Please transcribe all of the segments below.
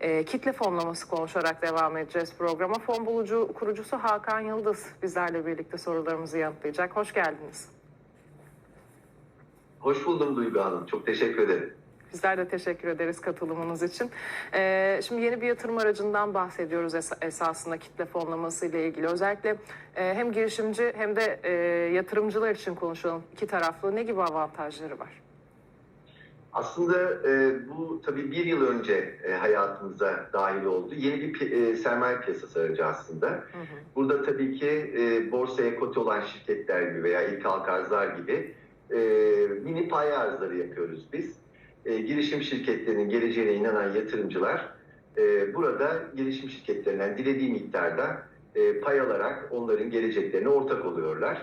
E, kitle fonlaması konuşarak devam edeceğiz programa. Fon bulucu kurucusu Hakan Yıldız bizlerle birlikte sorularımızı yanıtlayacak. Hoş geldiniz. Hoş buldum Duygu Hanım. Çok teşekkür ederim. Bizler de teşekkür ederiz katılımınız için. Ee, şimdi yeni bir yatırım aracından bahsediyoruz es- esasında kitle fonlaması ile ilgili. Özellikle e, hem girişimci hem de e, yatırımcılar için konuşalım. İki taraflı ne gibi avantajları var? Aslında e, bu tabii bir yıl önce e, hayatımıza dahil oldu. Yeni bir pi- e, sermaye piyasası aracı aslında. Hı hı. Burada tabii ki e, borsaya kote olan şirketler gibi veya ilk halka arzlar gibi e, mini pay arzları yapıyoruz biz. E, girişim şirketlerinin geleceğine inanan yatırımcılar e, burada girişim şirketlerinden dilediği miktarda e, pay alarak onların geleceklerine ortak oluyorlar.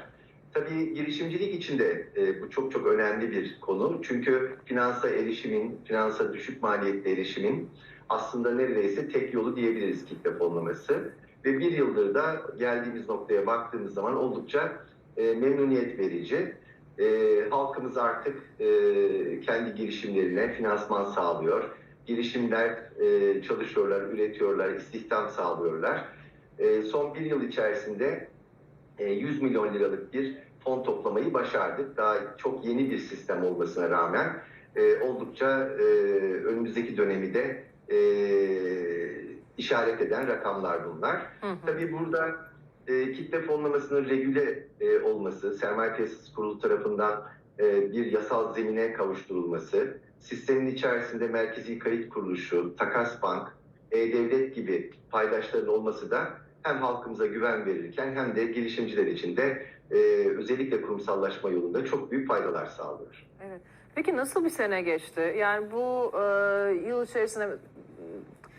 Tabii girişimcilik için de e, bu çok çok önemli bir konu. Çünkü finansa erişimin, finansa düşük maliyetli erişimin aslında neredeyse tek yolu diyebiliriz kitle fonlaması. Ve bir yıldır da geldiğimiz noktaya baktığımız zaman oldukça e, memnuniyet verici. E, halkımız artık e, kendi girişimlerine finansman sağlıyor. Girişimler e, çalışıyorlar, üretiyorlar, istihdam sağlıyorlar. E, son bir yıl içerisinde 100 milyon liralık bir fon toplamayı başardık. Daha çok yeni bir sistem olmasına rağmen e, oldukça e, önümüzdeki dönemi de e, işaret eden rakamlar bunlar. Hı hı. Tabii burada e, kitle fonlamasının regüle e, olması, sermaye piyasası kurulu tarafından e, bir yasal zemine kavuşturulması, sistemin içerisinde merkezi kayıt kuruluşu, takas bank, e-devlet gibi paydaşların olması da hem halkımıza güven verirken hem de girişimciler için de e, özellikle kurumsallaşma yolunda çok büyük faydalar sağlıyor. Evet. Peki nasıl bir sene geçti? Yani bu e, yıl içerisinde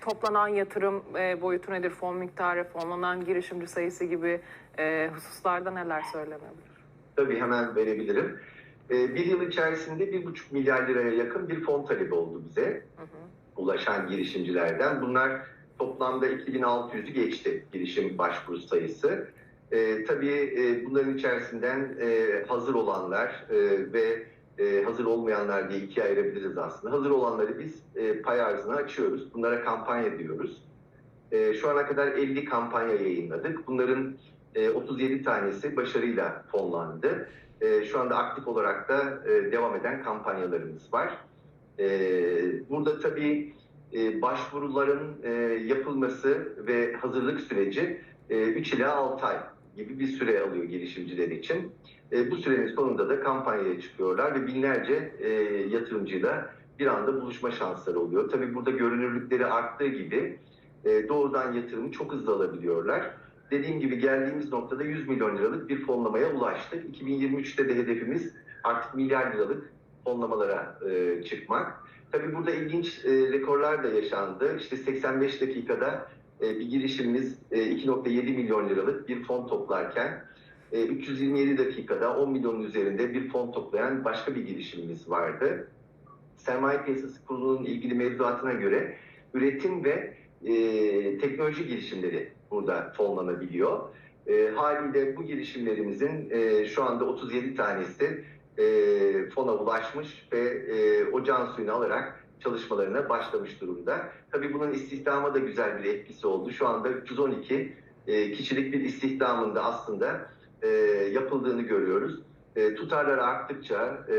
toplanan yatırım e, boyutu nedir? Fon miktarı, fonlanan girişimci sayısı gibi e, hususlarda neler söylenebilir? Tabii hemen verebilirim. E, bir yıl içerisinde bir buçuk milyar liraya yakın bir fon talebi oldu bize. Hı hı. ulaşan girişimcilerden. Bunlar toplamda 2600'ü geçti girişim başvuru sayısı. Ee, tabii e, bunların içerisinden e, hazır olanlar e, ve e, hazır olmayanlar diye ikiye ayırabiliriz aslında. Hazır olanları biz e, pay arzına açıyoruz. Bunlara kampanya diyoruz. E, şu ana kadar 50 kampanya yayınladık. Bunların e, 37 tanesi başarıyla fonlandı. E, şu anda aktif olarak da e, devam eden kampanyalarımız var. Ee, burada tabii e, başvuruların e, yapılması ve hazırlık süreci e, 3 ila 6 ay gibi bir süre alıyor girişimciler için. E, bu sürenin sonunda da kampanyaya çıkıyorlar ve binlerce yatırımcıyla bir anda buluşma şansları oluyor. Tabii burada görünürlükleri arttığı gibi doğrudan yatırımı çok hızlı alabiliyorlar. Dediğim gibi geldiğimiz noktada 100 milyon liralık bir fonlamaya ulaştık. 2023'te de hedefimiz artık milyar liralık fonlamalara e, çıkmak. Tabii burada ilginç e, rekorlar da yaşandı. İşte 85 dakikada e, bir girişimimiz e, 2.7 milyon liralık bir fon toplarken e, 327 dakikada 10 milyonun üzerinde bir fon toplayan başka bir girişimimiz vardı. Sermaye Piyasası Kurulu'nun ilgili mevzuatına göre üretim ve e, teknoloji girişimleri burada fonlanabiliyor. E, haliyle bu girişimlerimizin e, şu anda 37 tanesi e, fona ulaşmış ve e, o can suyunu alarak çalışmalarına başlamış durumda. Tabii bunun istihdama da güzel bir etkisi oldu. Şu anda 312 e, kişilik bir istihdamında aslında e, yapıldığını görüyoruz. E, tutarlar arttıkça, e,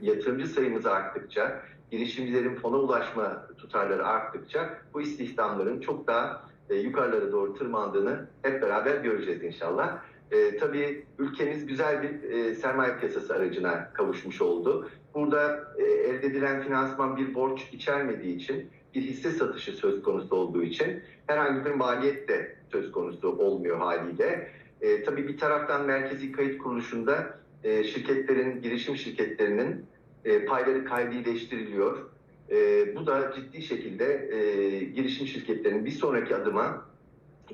yatırımcı sayımız arttıkça, girişimcilerin fona ulaşma tutarları arttıkça bu istihdamların çok daha e, yukarılara doğru tırmandığını hep beraber göreceğiz inşallah. E, tabii ülkemiz güzel bir e, sermaye piyasası aracına kavuşmuş oldu. Burada e, elde edilen finansman bir borç içermediği için, bir hisse satışı söz konusu olduğu için herhangi bir maliyet de söz konusu olmuyor haliyle. E, tabii bir taraftan merkezi kayıt kuruluşunda e, şirketlerin, girişim şirketlerinin e, payları kaydileştiriliyor. E, bu da ciddi şekilde e, girişim şirketlerinin bir sonraki adıma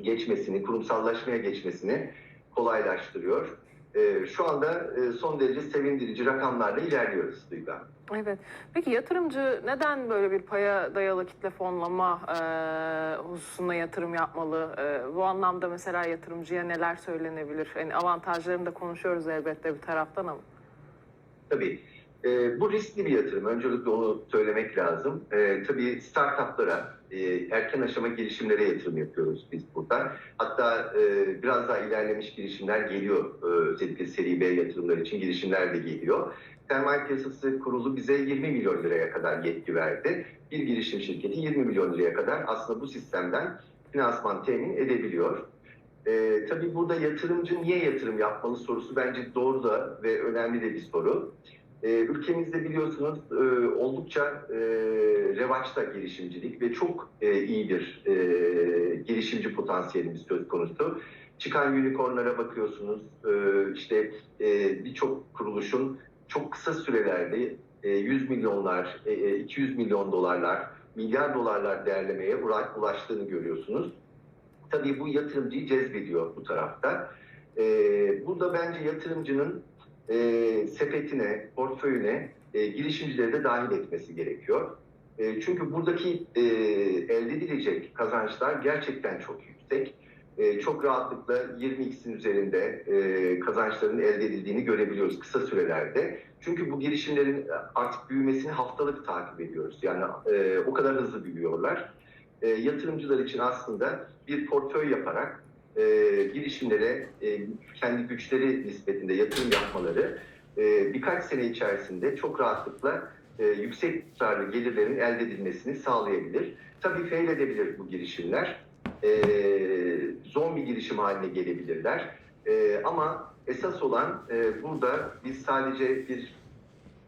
geçmesini, kurumsallaşmaya geçmesini kolaylaştırıyor. Ee, şu anda e, son derece sevindirici rakamlarla ilerliyoruz Duygu. Evet. Peki yatırımcı neden böyle bir paya dayalı kitle fonlama e, hususuna yatırım yapmalı? E, bu anlamda mesela yatırımcıya neler söylenebilir? Yani avantajlarını da konuşuyoruz elbette bir taraftan ama. Tabii e, bu riskli bir yatırım. Öncelikle onu söylemek lazım. E, tabii startuplara e, erken aşama girişimlere yatırım yapıyoruz biz burada. Hatta e, biraz daha ilerlemiş girişimler geliyor. E, özellikle seri B yatırımlar için girişimler de geliyor. Sermaye Piyasası Kurulu bize 20 milyon liraya kadar yetki verdi. Bir girişim şirketi 20 milyon liraya kadar aslında bu sistemden finansman temin edebiliyor. Ee, tabii burada yatırımcı niye yatırım yapmalı sorusu bence doğru da ve önemli de bir soru. Ee, ülkemizde biliyorsunuz e, oldukça e, revaçta girişimcilik ve çok e, iyi bir e, girişimci potansiyelimiz söz konusu. Çıkan unicornlara bakıyorsunuz, e, işte e, birçok kuruluşun çok kısa sürelerde e, 100 milyonlar, e, e, 200 milyon dolarlar, milyar dolarlar değerlemeye ula- ulaştığını görüyorsunuz. Tabii bu yatırımcıyı cezbediyor bu tarafta. Ee, burada bence yatırımcının e, sepetine, portföyüne e, girişimcileri de dahil etmesi gerekiyor. E, çünkü buradaki e, elde edilecek kazançlar gerçekten çok yüksek. E, çok rahatlıkla 20x'in üzerinde e, kazançların elde edildiğini görebiliyoruz kısa sürelerde. Çünkü bu girişimlerin artık büyümesini haftalık takip ediyoruz. Yani e, o kadar hızlı büyüyorlar. E, yatırımcılar için aslında bir portföy yaparak e, girişimlere e, kendi güçleri nispetinde yatırım yapmaları e, birkaç sene içerisinde çok rahatlıkla e, yüksek tutarlı gelirlerin elde edilmesini sağlayabilir. Tabii fail edebilir bu girişimler. E, zombi girişim haline gelebilirler. E, ama esas olan e, burada biz sadece bir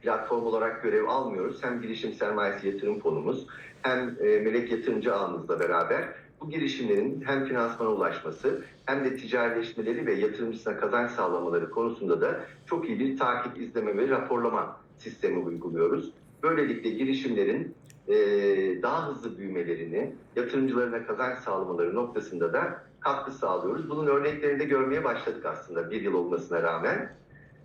platform olarak görev almıyoruz. Hem girişim sermayesi yatırım fonumuz hem e, melek yatırımcı ağımızla beraber bu girişimlerin hem finansmana ulaşması hem de ticarileşmeleri ve yatırımcısına kazanç sağlamaları konusunda da çok iyi bir takip, izleme ve raporlama sistemi uyguluyoruz. Böylelikle girişimlerin e, daha hızlı büyümelerini, yatırımcılarına kazanç sağlamaları noktasında da katkı sağlıyoruz. Bunun örneklerini de görmeye başladık aslında bir yıl olmasına rağmen.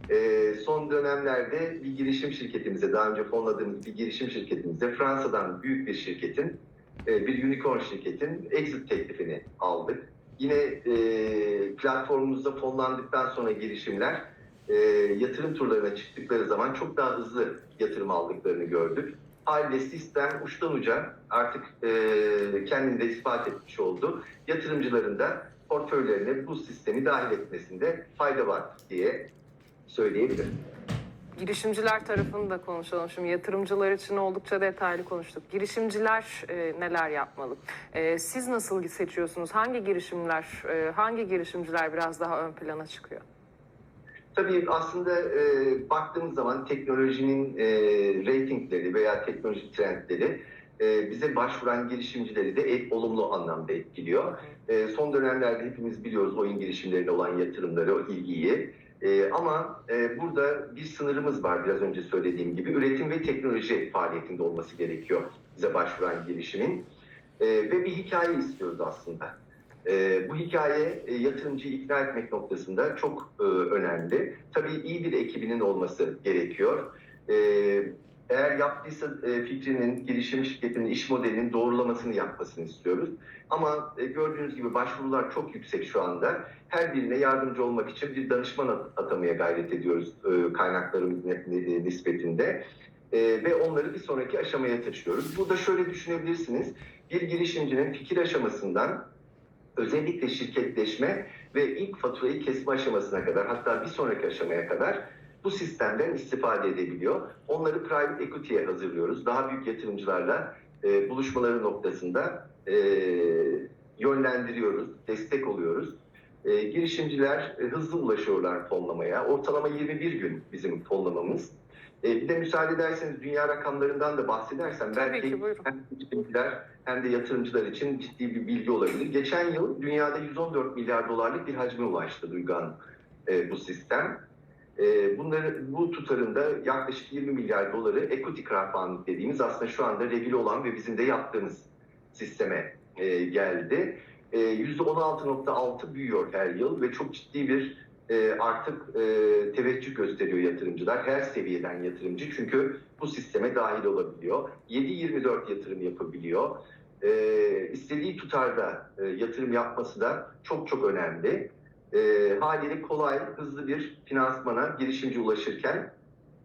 E, son dönemlerde bir girişim şirketimize, daha önce fonladığımız bir girişim şirketimize Fransa'dan büyük bir şirketin, e, bir unicorn şirketin exit teklifini aldık. Yine e, platformumuzda fonlandıktan sonra girişimler e, yatırım turlarına çıktıkları zaman çok daha hızlı yatırım aldıklarını gördük. Haliyle sistem uçtan uca artık e, kendini de ispat etmiş oldu. Yatırımcıların da portföylerine bu sistemi dahil etmesinde fayda var diye söyleyebilirim. Girişimciler tarafını da konuşalım. Şimdi yatırımcılar için oldukça detaylı konuştuk. Girişimciler e, neler yapmalı? E, siz nasıl seçiyorsunuz? Hangi girişimler, e, hangi girişimciler biraz daha ön plana çıkıyor? Tabii aslında e, baktığımız zaman teknolojinin e, reytingleri veya teknoloji trendleri e, bize başvuran girişimcileri de et, olumlu anlamda etkiliyor. E, son dönemlerde hepimiz biliyoruz oyun girişimlerine olan yatırımları, o ilgiyi. E, ama e, burada bir sınırımız var biraz önce söylediğim gibi. Üretim ve teknoloji faaliyetinde olması gerekiyor bize başvuran girişimin. E, ve bir hikaye istiyoruz aslında. E, bu hikaye e, yatırımcıyı ikna etmek noktasında çok e, önemli. Tabii iyi bir ekibinin olması gerekiyor. E, eğer yaptıysa e, fikrinin, girişim şirketinin, iş modelinin doğrulamasını yapmasını istiyoruz. Ama e, gördüğünüz gibi başvurular çok yüksek şu anda. Her birine yardımcı olmak için bir danışman at- atamaya gayret ediyoruz e, kaynaklarımız ne- nispetinde. E, ve onları bir sonraki aşamaya taşıyoruz. Burada şöyle düşünebilirsiniz. Bir girişimcinin fikir aşamasından özellikle şirketleşme ve ilk faturayı kesme aşamasına kadar hatta bir sonraki aşamaya kadar bu sistemden istifade edebiliyor. Onları private equity'ye hazırlıyoruz. Daha büyük yatırımcılarla e, buluşmaları noktasında e, yönlendiriyoruz, destek oluyoruz. E, girişimciler e, hızlı ulaşıyorlar fonlamaya. Ortalama 21 gün bizim fonlamamız. E, bir de müsaade ederseniz dünya rakamlarından da bahsedersem Tabii belki ki, buyurun. hem girişimciler hem de yatırımcılar için ciddi bir bilgi olabilir. Geçen yıl dünyada 114 milyar dolarlık bir hacme ulaştı Duygan e, bu sistem. E, bunları, bu tutarında yaklaşık 20 milyar doları equity crowdfunding dediğimiz aslında şu anda regüle olan ve bizim de yaptığımız sisteme e, geldi. E, %16.6 büyüyor her yıl ve çok ciddi bir e, artık e, teveccüh gösteriyor yatırımcılar. Her seviyeden yatırımcı çünkü bu sisteme dahil olabiliyor. 7-24 yatırım yapabiliyor. E, istediği tutarda e, yatırım yapması da çok çok önemli. E, haliyle kolay, hızlı bir finansmana girişimci ulaşırken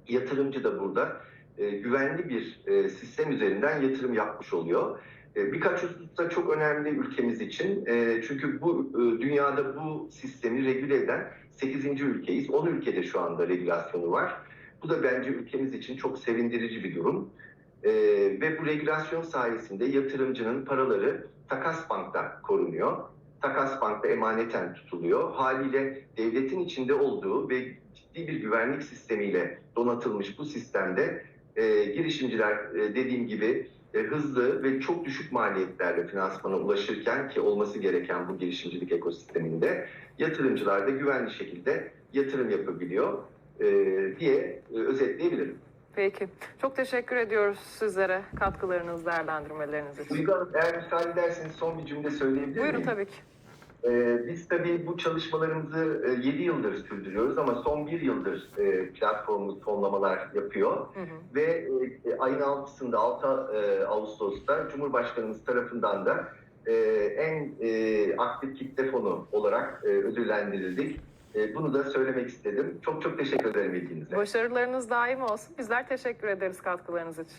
yatırımcı da burada e, güvenli bir e, sistem üzerinden yatırım yapmış oluyor. E, birkaç hususta çok önemli ülkemiz için. E, çünkü bu e, dünyada bu sistemi regüle eden 8. ülkeyiz. 10 ülkede şu anda regülasyonu var. Bu da bence ülkemiz için çok sevindirici bir durum. E, ve bu regülasyon sayesinde yatırımcının paraları takas bankta korunuyor. Takas bankta emaneten tutuluyor. Haliyle devletin içinde olduğu ve ciddi bir güvenlik sistemiyle donatılmış bu sistemde e, girişimciler e, dediğim gibi e, hızlı ve çok düşük maliyetlerle finansmana ulaşırken ki olması gereken bu girişimcilik ekosisteminde yatırımcılar da güvenli şekilde yatırım yapabiliyor e, diye e, özetleyebilirim. Peki. Çok teşekkür ediyoruz sizlere katkılarınız, değerlendirmeleriniz için. Hanım eğer müsaade ederseniz son bir cümle söyleyebilir Buyurun miyim? tabii ki. Ee, biz tabii bu çalışmalarımızı 7 yıldır sürdürüyoruz ama son bir yıldır e, platformumuz fonlamalar yapıyor. Hı hı. Ve e, ayın 6'sında 6 e, Ağustos'ta Cumhurbaşkanımız tarafından da e, en e, aktif kitle fonu olarak e, ödüllendirildik. E, bunu da söylemek istedim. Çok çok teşekkür ederim ilginize. Başarılarınız daim olsun. Bizler teşekkür ederiz katkılarınız için.